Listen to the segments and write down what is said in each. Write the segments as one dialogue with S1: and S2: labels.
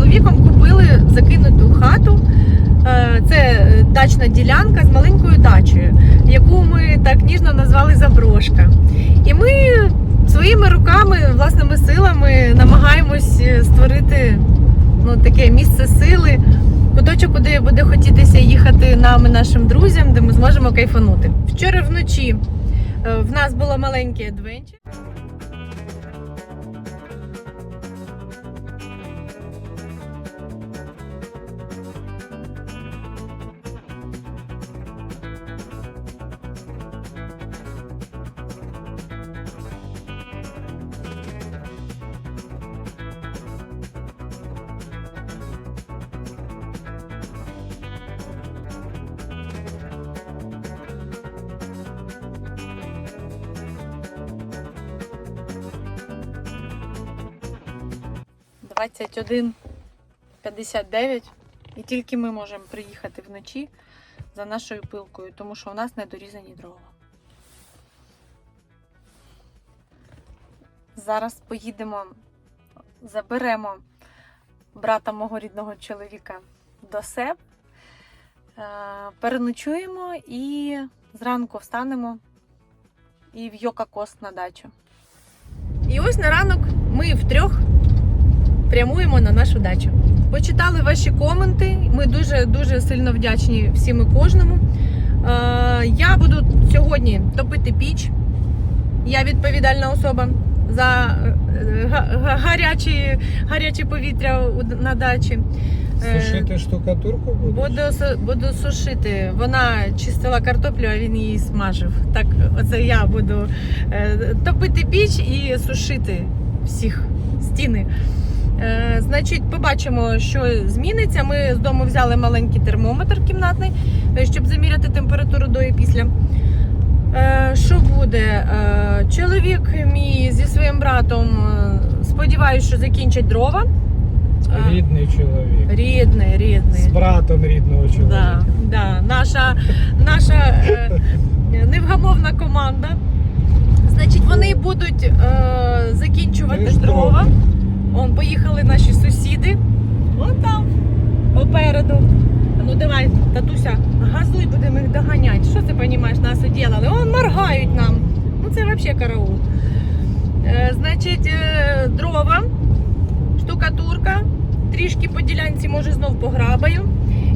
S1: чоловіком купили закинуту хату. Е, Це дачна ділянка з маленькою дачею, яку ми так ніжно назвали Заброшка. І ми своїми руками, власними силами намагаємось створити ну, таке місце сили, куточок, куди буде хотітися їхати нам і нашим друзям, де ми зможемо кайфанути. Вчора вночі е, в нас було маленьке адвенче. – 21.59 і тільки ми можемо приїхати вночі за нашою пилкою, тому що у нас недорізані дрова. Зараз поїдемо, заберемо брата мого рідного чоловіка до себе, переночуємо і зранку встанемо і в Йокакост на дачу. І ось на ранок ми втрьох прямуємо на нашу дачу. Почитали ваші коменти. Ми дуже дуже сильно вдячні всім і кожному. Е, я буду сьогодні топити піч. Я відповідальна особа за е, га- га- гарячі, гаряче повітря на дачі. Е,
S2: Сушити штукатурку будеш?
S1: Буду, буду сушити. Вона чистила картоплю, а він її смажив. Так, оце я буду топити піч і сушити всіх стіни. Е, значить, побачимо, що зміниться. Ми з дому взяли маленький термометр кімнатний, е, щоб заміряти температуру до і після. Е, що буде? Чоловік мій зі своїм братом, сподіваюся, що закінчать дрова.
S2: Рідний чоловік.
S1: Рідний, рідний.
S2: З братом рідного чоловіка.
S1: да. Наша, наша е, невгамовна команда. Значить, вони будуть закінчувати дрова. Он поїхали наші сусіди. Вон там, попереду. Ну давай, татуся, газуй, будемо їх доганяти. Що ти розумієш, нас оділали? Он моргають нам. Ну це взагалі караул. Е, значить, е, дрова, штукатурка, трішки по ділянці, може, знов пограбаю.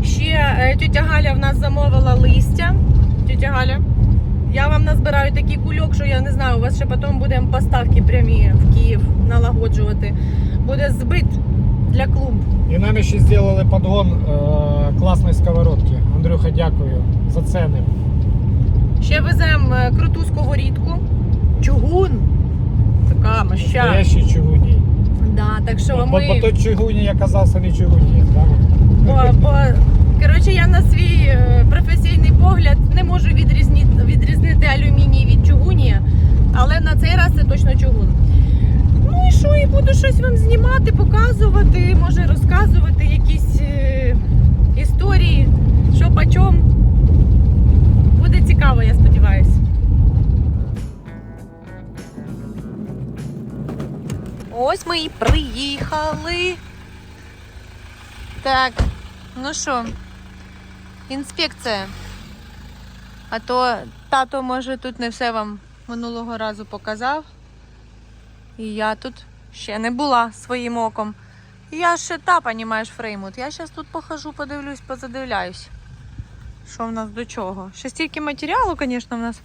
S1: Ще е, тетя Галя в нас замовила листя. Тетя Галя, я вам назбираю такий кульок, що я не знаю, у вас ще потім будемо поставки прямі в Київ налагоджувати. Буде збит для клумб.
S2: І нам ще зробили подгон е, класної сковородки. Андрюха, дякую. Заценим.
S1: Ще веземо е, круту сковорідку. Чугун. Така моща.
S2: Настоящий чугуні.
S1: Да, так що
S2: Бо,
S1: ми...
S2: бо той чугуні оказався не чугуні. Да?
S1: Бо, бо, коротше, я на свій е, професійний погляд не можу відрізнити, відрізнити алюміній від чугунія, але на цей раз це точно чугун. Ну і що, і буду щось вам знімати, показувати, може розказувати якісь е, історії, що по чому. Буде цікаво, я сподіваюся. Ось ми і приїхали. Так, ну що, інспекція. А то тато, може, тут не все вам минулого разу показав. І я тут ще не була своїм оком. Я ще та, понімаєш, Фреймут. Я зараз тут похожу, подивлюсь, позадивляюсь. Що в нас до чого? Ще стільки матеріалу, звісно, в нас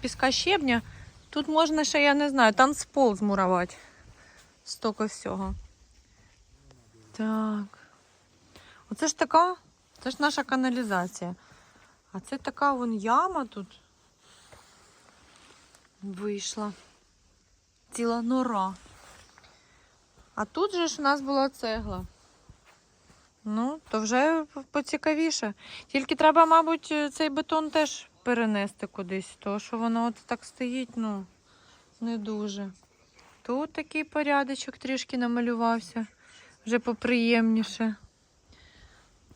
S1: піска щебня. Тут можна ще, я не знаю, танцпол змурувати. Стільки всього. Так. Оце ж така, це ж наша каналізація. А це така вон яма тут вийшла. Ціла нора. А тут же ж у нас була цегла. Ну, то вже поцікавіше. Тільки треба, мабуть, цей бетон теж перенести кудись, тому що воно от так стоїть, ну, не дуже. Тут такий порядочок трішки намалювався, вже поприємніше.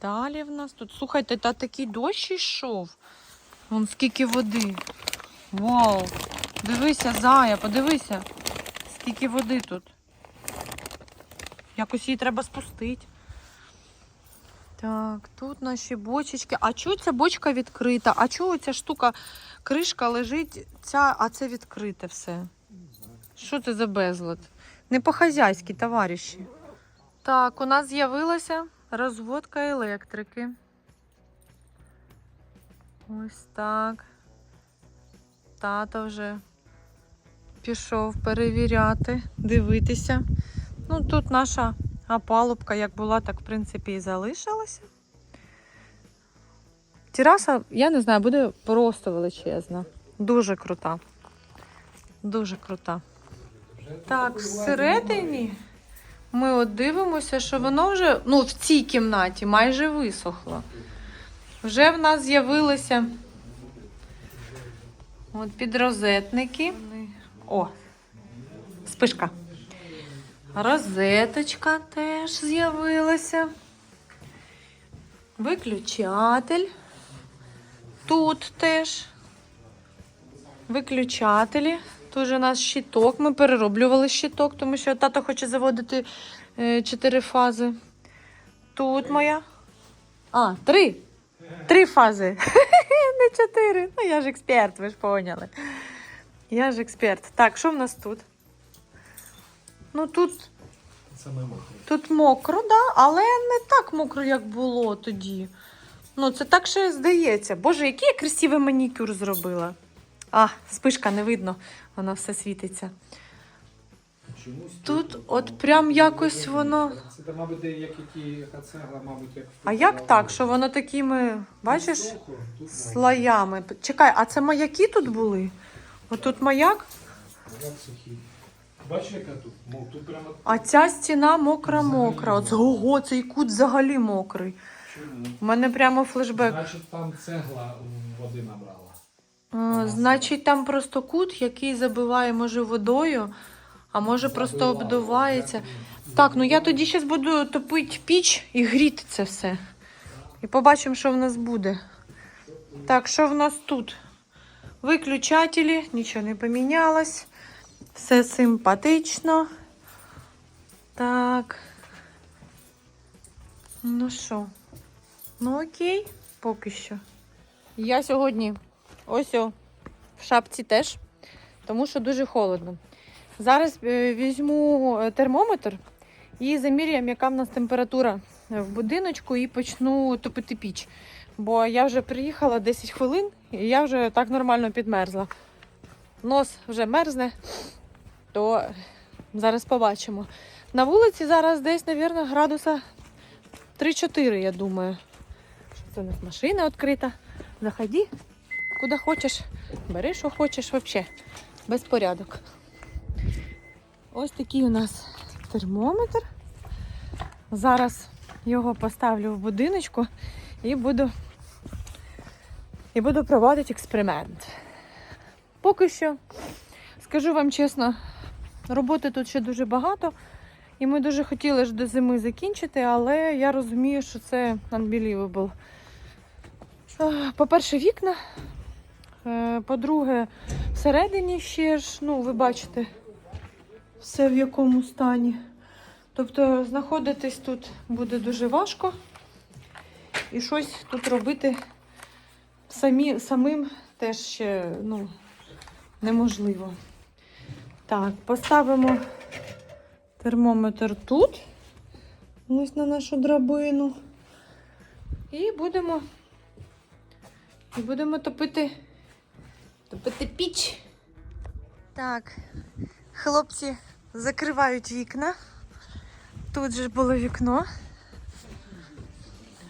S1: Далі в нас тут. Слухайте, та такий дощ йшов. Вон скільки води. Вау! Дивися, зая, подивися, скільки води тут. Якось її треба спустити. Так, тут наші бочечки. А чого ця бочка відкрита? А чого ця штука, кришка лежить, ця, а це відкрите все? Що це за безлад? Не по-хазяйськи, товариші. Так, у нас з'явилася розводка електрики. Ось так. Тато вже пішов перевіряти, дивитися. Ну, тут наша опалубка як була, так в принципі і залишилася. Тераса, я не знаю, буде просто величезна. Дуже крута. Дуже крута. Так, всередині ми от дивимося, що воно вже ну, в цій кімнаті майже висохло. Вже в нас з'явилися от підрозетники. О, спишка. Розеточка теж з'явилася. Виключатель. Тут теж виключателі. Тут у нас щиток. Ми перероблювали щиток, тому що тато хоче заводити е, чотири фази. Тут моя. А, три. Три фази. Не чотири. Ну, я ж експерт, ви ж поняли. Я ж експерт. Так, що в нас тут? Ну тут
S2: Саме мокре.
S1: Тут мокро, да, але не так мокро, як було тоді. Ну, це так ще здається. Боже, який я красивий манікюр зробила. А, спишка не видно, вона все світиться.
S2: Чомусь
S1: Тут от прям якось воно.
S2: Це, мабуть, як які, яка цегла, мабуть, як.
S1: А як так, що воно такими, бачиш, слоями. Чекай, а це маяки тут були? Отут маяк,
S2: Як сухі. Бачиш, яка тут? Мов, тут прямо.
S1: а ця стіна мокра-мокра. От ого, цей кут взагалі мокрий.
S2: Чому?
S1: У мене прямо флешбек.
S2: Значить, там цегла води набрала.
S1: А, Значить, там просто кут, який забиває, може, водою, а може просто
S2: Забивала,
S1: обдувається.
S2: Так,
S1: ну я тоді зараз буду топити піч і гріти це все. І побачимо, що в нас буде. Так, що в нас тут? Виключателі, нічого не помінялось. Все симпатично. Так. Ну що? Ну окей, поки що. Я сьогодні ось о, в шапці теж, тому що дуже холодно. Зараз е, візьму е, термометр і заміряємо, яка в нас температура в будиночку, і почну топити піч. Бо я вже приїхала 10 хвилин і я вже так нормально підмерзла. Нос вже мерзне, то зараз побачимо. На вулиці зараз десь, мабуть, градуса 3-4, я думаю. Що це у нас машина відкрита. Заходи, куди хочеш, бери, що хочеш, взагалі. Безпорядок. Ось такий у нас термометр. Зараз його поставлю в будиночку і буду, і буду проводити експеримент. Поки що, скажу вам чесно, роботи тут ще дуже багато. І ми дуже хотіли ж до зими закінчити, але я розумію, що це unbelievable. По-перше, вікна. Е, По-друге, всередині ще ж, ну, ви бачите, все в якому стані. Тобто знаходитись тут буде дуже важко. І щось тут робити самі, самим теж ще ну, неможливо. Так, поставимо термометр тут, ось на нашу драбину. І будемо, і будемо топити, топити піч. Так, хлопці закривають вікна. Тут же було вікно.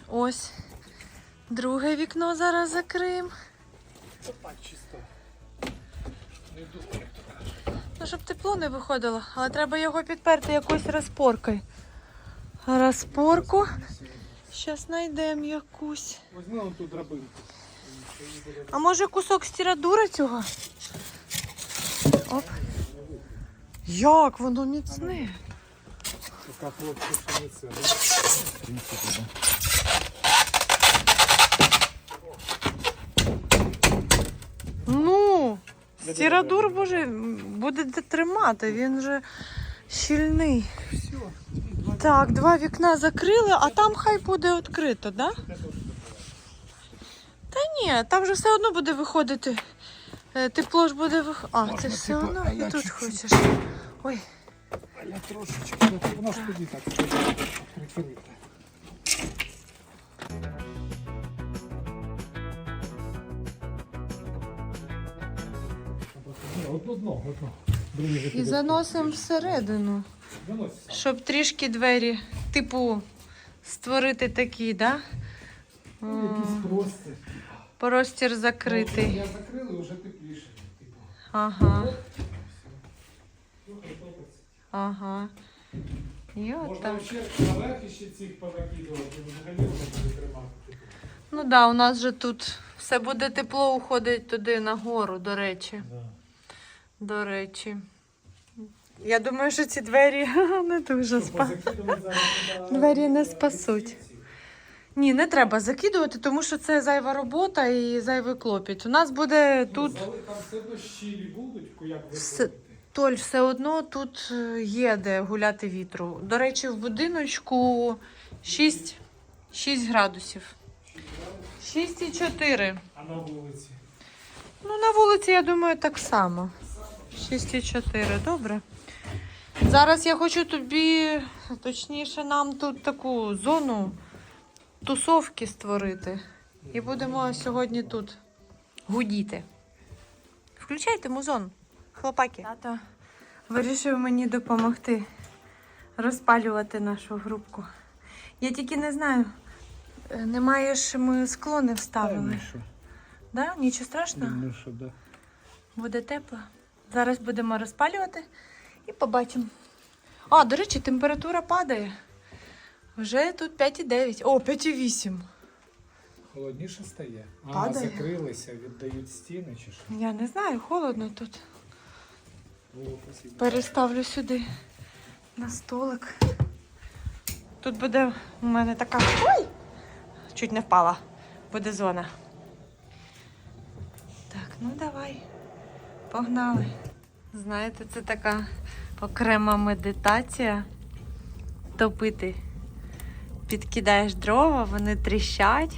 S1: Ось. Друге вікно зараз закриємо.
S2: Це так чисто. Не дуже.
S1: Ну, щоб тепло не виходило, але треба його підперти якоюсь розпоркою. Розпорку. Зараз знайдемо якусь.
S2: Візьми он ту драбинку.
S1: А може кусок стірадура цього? Оп. Як воно міцне?
S2: Така хлопці пшениця, да?
S1: Ну, стірадур, боже, буде де тримати. Він же Щільний. Так, два вікна закрили, а там хай буде відкрито, да? Та ні, там же все одно буде виходити. Е, Тепло ж буде виходити. А,
S2: Можна
S1: ти все
S2: типу,
S1: одно
S2: а
S1: і
S2: я
S1: тут
S2: чуть-чуть.
S1: хочеш. Ой,
S2: Я трошечки. Воно ж тоді так прикрите. Дно, одну. Друге вже
S1: і
S2: піде.
S1: заносимо всередину, щоб трішки двері, типу, створити такі, да?
S2: Ну,
S1: М,
S2: Якийсь простір.
S1: Закритий.
S2: Я закрили, вже тепліше. Типу.
S1: Ага, ага. І
S2: Можна
S1: отак.
S2: ще наверх ще цих понакидувати, взагалі воно буде тримати. типу.
S1: Ну так, да, у нас же тут все буде тепло уходить туди нагору, до речі. До речі. Я думаю, що ці двері не дуже спа.
S2: Позакидувати зараз туди
S1: Двері не спасуть. Ні, не треба закидувати, тому що це зайва робота і зайвий клопіт. У нас буде тут.
S2: Ну, зали- Там все одно щілі будуть, як
S1: Все-
S2: виходити.
S1: Толь, все одно тут е, є де гуляти вітру. До речі, в будиночку 6, 6 градусів. 6,4.
S2: А на вулиці.
S1: Ну, на вулиці, я думаю, так само. 6,4, добре. Зараз я хочу тобі, точніше, нам тут таку зону тусовки створити. І будемо сьогодні тут гудіти. Включайте музон, хлопаки. Тато вирішив мені допомогти розпалювати нашу грубку. Я тільки не знаю, е, немає ж ми скло не вставили. Да? Нічого страшного?
S2: Ну що, да.
S1: Буде тепло. Зараз будемо розпалювати і побачимо. А, до речі, температура падає. Вже тут 5,9. О, 5,8.
S2: Холодніше стає. А,
S1: Падає.
S2: закрилися, віддають стіни чи що?
S1: Я не знаю, холодно тут.
S2: О, спасибо.
S1: Переставлю сюди на столик. Тут буде у мене така. Ой! Чуть не впала. Буде зона. Так, ну давай. Погнали. Знаєте, це така окрема медитація. Топити. Підкидаєш дрова, вони тріщать,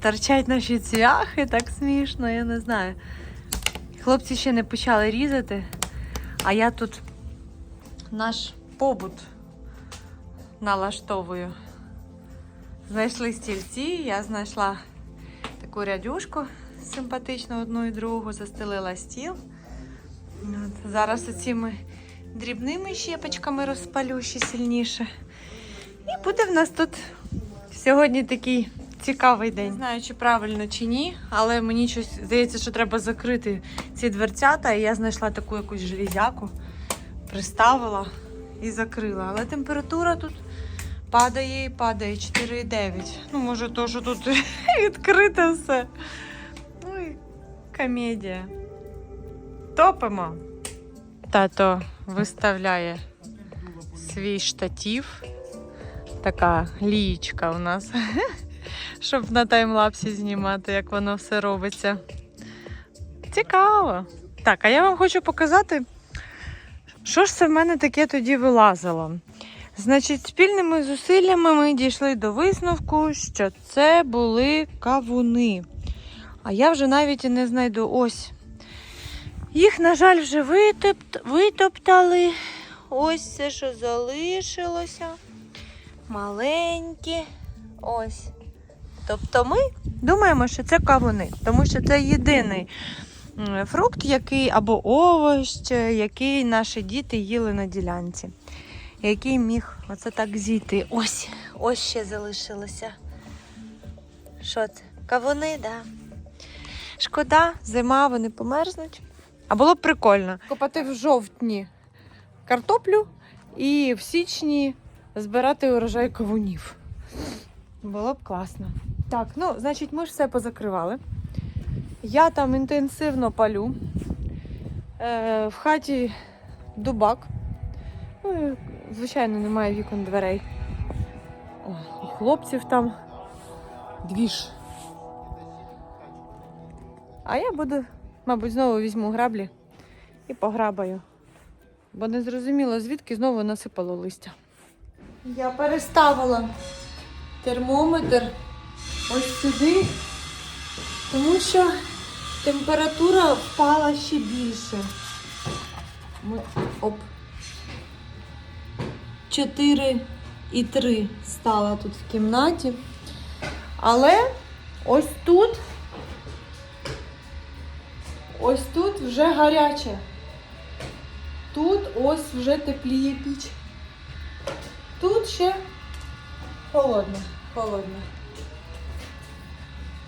S1: торчать наші цвяхи, так смішно, я не знаю. Хлопці ще не почали різати. А я тут наш побут налаштовую. Знайшли стільці, я знайшла таку рядюшку симпатичну одну і другу, застелила стіл. От, зараз оціми дрібними щепочками розпалю ще сильніше. Буде в нас тут сьогодні такий цікавий день. Не знаю, чи правильно чи ні, але мені щось здається, що треба закрити ці дверцята, і я знайшла таку якусь железяку, приставила і закрила. Але температура тут падає і падає 4,9. Ну, може, то, що тут відкрите все. Ну і комедія. Топимо. Тато виставляє свій штатів. Така лієчка у нас. Щоб на таймлапсі знімати, як воно все робиться. Цікаво. Так, а я вам хочу показати, що ж це в мене таке тоді вилазило. Значить, спільними зусиллями ми дійшли до висновку, що це були кавуни. А я вже навіть і не знайду. Ось. Їх, на жаль, вже витоптали. Ось все, що залишилося. Маленькі. Ось. Тобто ми думаємо, що це кавуни, тому що це єдиний фрукт, який або овощ, який наші діти їли на ділянці. Який міг оце так зійти. Ось, ось ще залишилося. Що це? Кавуни, так. Да. Шкода, зима, вони померзнуть. А було б прикольно. Копати в жовтні картоплю і в січні збирати урожай кавунів. Було б класно. Так, ну, значить, ми ж все позакривали. Я там інтенсивно палю. Е, в хаті дубак. Ну, звичайно, немає вікон дверей. О, у хлопців там двіж. А я буду, мабуть, знову візьму граблі і пограбаю. бо не зрозуміло, звідки знову насипало листя. Я переставила термометр ось сюди, тому що температура впала ще більше. Ми, оп. 4,3 стала тут в кімнаті. Але ось тут, ось тут вже гаряче. Тут ось вже тепліє піч. Тут ще холодно, холодно.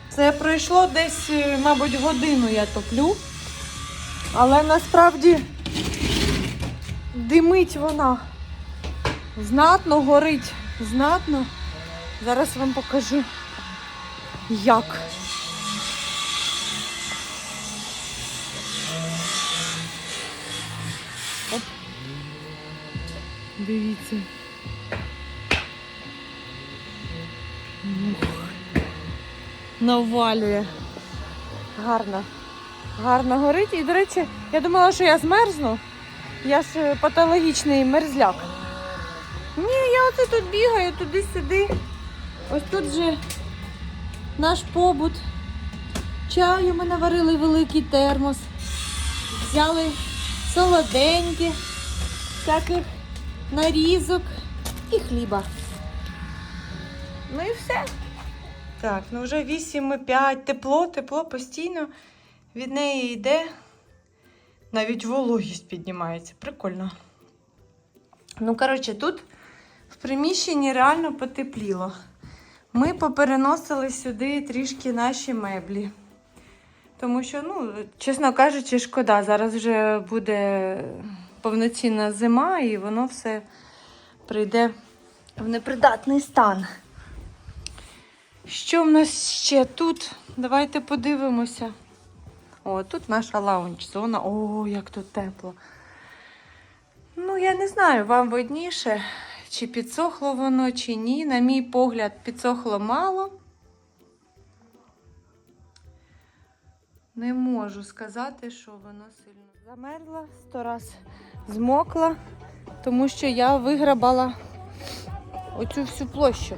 S1: Це пройшло десь, е, мабуть, годину я топлю. Але насправді димить вона. Знатно горить. Знатно. Зараз вам покажу, як. Оп. Дивіться. Навалює. Гарно. Гарно горить. І, до речі, я думала, що я змерзну. Я ж е, патологічний мерзляк. Ні, я оце тут бігаю туди-сюди. Ось тут же наш побут. Чаю ми наварили великий термос. Взяли солоденькі, всяких нарізок і хліба. Ну і все. Так, ну вже 8,5. Тепло, тепло постійно. Від неї йде. Навіть вологість піднімається. Прикольно. Ну, коротше, тут в приміщенні реально потепліло. Ми попереносили сюди трішки наші меблі. Тому що, ну, чесно кажучи, шкода. Зараз вже буде повноцінна зима і воно все прийде в непридатний стан. Що в нас ще тут? Давайте подивимося. О, тут наша лаунж-зона. О, як тут тепло. Ну, я не знаю, вам видніше, чи підсохло воно, чи ні. На мій погляд, підсохло мало. Не можу сказати, що воно сильно замерзла, сто раз змокла, тому що я виграбала оцю всю площу.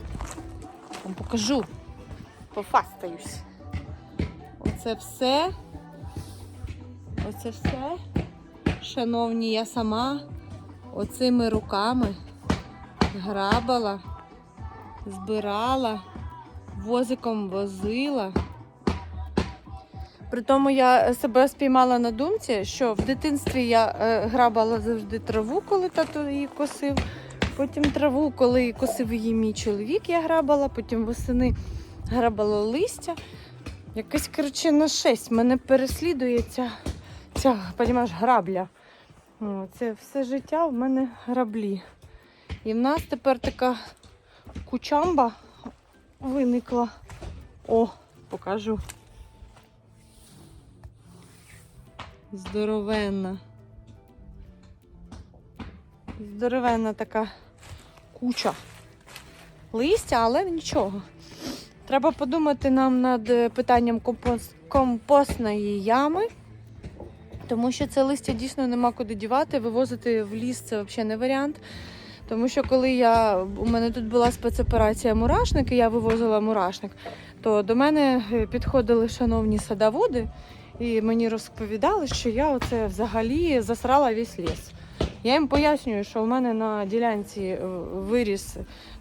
S1: Вам покажу, пофастаюсь. Оце все. Оце все. Шановні, я сама оцими руками грабала, збирала, возиком возила. Притому я себе спіймала на думці, що в дитинстві я е, грабала завжди траву, коли тато її косив. Потім траву, коли косив її мій чоловік, я грабала, потім восени грабала листя. Якась, коротше, на шесть мене переслідує ця, ця понімаєш, грабля. О, це все життя в мене граблі. І в нас тепер така кучамба виникла. О, покажу. Здоровенна. Здоровенна така куча листя, але нічого. Треба подумати нам над е, питанням компост, компостної ями, тому що це листя дійсно нема куди дівати. Вивозити в ліс це взагалі не варіант. Тому що коли я, у мене тут була спецоперація мурашник, і я вивозила мурашник, то до мене е, підходили шановні садоводи і мені розповідали, що я оце взагалі засрала весь ліс. Я їм пояснюю, що в мене на ділянці е, виріс,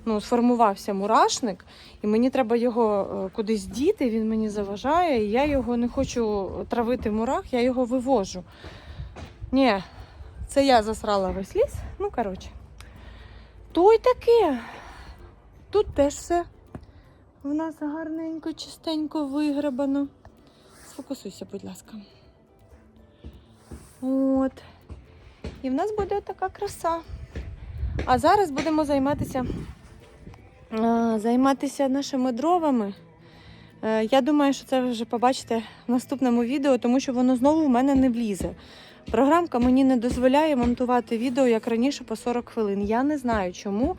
S1: ну, сформувався мурашник, і мені треба його е, кудись діти, він мені заважає, і я його не хочу травити мурах, я його вивожу. Ні, це я засрала весь ліс. Ну, коротше. То таке. Тут теж все в нас гарненько, чистенько виграбано. Сфокусуйся, будь ласка. От. І в нас буде така краса. А зараз будемо займатися, займатися нашими дровами. Е, Я думаю, що це ви вже побачите в наступному відео, тому що воно знову в мене не влізе. Програмка мені не дозволяє монтувати відео як раніше по 40 хвилин. Я не знаю чому.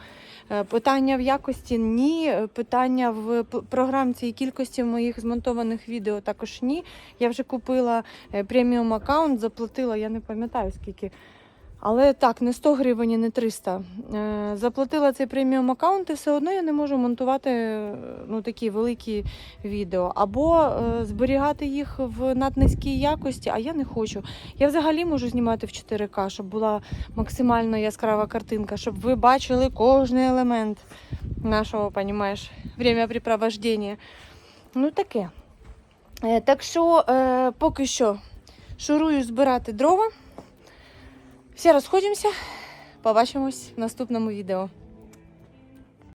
S1: Е, Питання в якості ні, питання в програмці і кількості моїх змонтованих відео також ні. Я вже купила е, преміум аккаунт, заплатила, я не пам'ятаю скільки. Але так, не 100 гривень, і не 300. Е, Заплатила цей преміум аккаунт і все одно я не можу монтувати е, ну, такі великі відео. Або е, зберігати їх в наднизькій якості, а я не хочу. Я взагалі можу знімати в 4К, щоб була максимально яскрава картинка, щоб ви бачили кожний елемент нашого, понімаєш, времяпрепровождення. Ну таке. Так що поки що шурую збирати дрова. Всі розходимося. Побачимось в наступному відео.